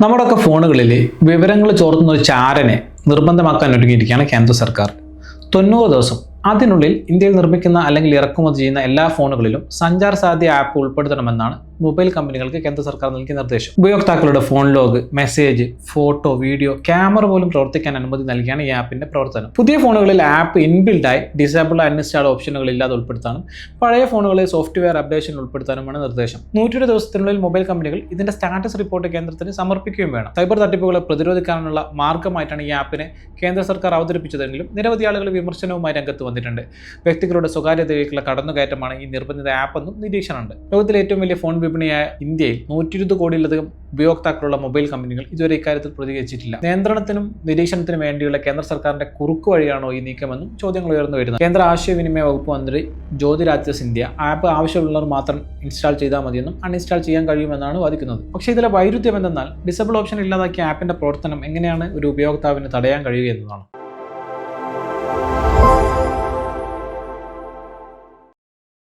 നമ്മുടെയൊക്കെ ഫോണുകളിൽ വിവരങ്ങൾ ചോർത്തുന്ന ഒരു ചാരനെ നിർബന്ധമാക്കാൻ ഒരുങ്ങിയിരിക്കുകയാണ് കേന്ദ്ര സർക്കാർ. തൊണ്ണൂറ് ദിവസം അതിനുള്ളിൽ ഇന്ത്യയിൽ നിർമ്മിക്കുന്ന അല്ലെങ്കിൽ ഇറക്കുമതി ചെയ്യുന്ന എല്ലാ ഫോണുകളിലും സഞ്ചാർ സാധ്യ ആപ്പ് ഉൾപ്പെടുത്തണമെന്നാണ് മൊബൈൽ കമ്പനികൾക്ക് കേന്ദ്ര സർക്കാർ നൽകിയ നിർദ്ദേശം. ഉപയോക്താക്കളുടെ phone log message photo video camera പോലും പ്രവർത്തിക്കാൻ അനുമതി നൽകിയാണ് ഈ ആപ്പിന്റെ പ്രവർത്തനം. പുതിയ ഫോണുകളിൽ ആപ്പ് ഇൻബിൽഡായി ഡിസേബിൾ അൺഇൻസ്റ്റാൾ ഓപ്ഷനുകൾ ഇല്ലാതെ ഉൾപ്പെടുത്താനും പഴയ ഫോണുകളിൽ സോഫ്റ്റ്വെയർ അപ്ഡേഷൻ ഉൾപ്പെടുത്താനുമാണ് നിർദ്ദേശം. നൂറ്റൊരു ദിവസത്തിനുള്ളിൽ മൊബൈൽ കമ്പനികൾ ഇതിന്റെ സ്റ്റാറ്റസ് റിപ്പോർട്ട് കേന്ദ്രത്തിന് സമർപ്പിക്കുകയും വേണം. സൈബർ തട്ടിപ്പുകളെ പ്രതിരോധിക്കാനുള്ള മാർഗമായിട്ടാണ് ഈ ആപ്പിനെ കേന്ദ്ര സർക്കാർ അവതരിപ്പിച്ചതെങ്കിലും നിരവധി ആളുകൾ വിമർശനവുമായി രംഗത്ത് വന്നിട്ടുണ്ട്. വ്യക്തികളുടെ സ്വകാര്യതയിലേക്കുള്ള കടന്നുകയറ്റമാണ് ഈ നിർബന്ധിത ആപ്പ് എന്നും നിരീക്ഷണമുണ്ട്. ലോകത്തിലെ ഏറ്റവും വലിയ ഫോൺ വിപണിയായ ഇന്ത്യയിൽ നൂറ്റി ഇരുപത് കോടിയിലധികം ഉപയോക്താക്കളുള്ള മൊബൈൽ കമ്പനികൾ ഇതുവരെ ഇക്കാര്യത്തിൽ പ്രതികരിച്ചിട്ടില്ല. നിയന്ത്രണത്തിനും നിരീക്ഷണത്തിനും വേണ്ടിയുള്ള കേന്ദ്ര സർക്കാരിന്റെ കുറുക്ക് വഴിയാണോ ഈ നീക്കമെന്നും ചോദ്യങ്ങൾ ഉയർന്നു വരുന്നത് കേന്ദ്ര ആശയവിനിമയ വകുപ്പ് മന്ത്രി ജ്യോതിരാദിത്യ സിന്ധ്യ ആപ്പ് ആവശ്യമുള്ളവർ മാത്രം ഇൻസ്റ്റാൾ ചെയ്താൽ മതിയെന്നും അൺഇൻസ്റ്റാൾ ചെയ്യാൻ കഴിയുമെന്നാണ് വാദിക്കുന്നത്. പക്ഷേ ഇതിലെ വൈരുദ്ധ്യം എന്തെന്നാൽ ഡിസബിൾ ഓപ്ഷൻ ഇല്ലാതാക്കിയ ആപ്പിന്റെ പ്രവർത്തനം എങ്ങനെയാണ് ഒരു ഉപയോക്താവിന് തടയാൻ കഴിയുക എന്നതാണ്.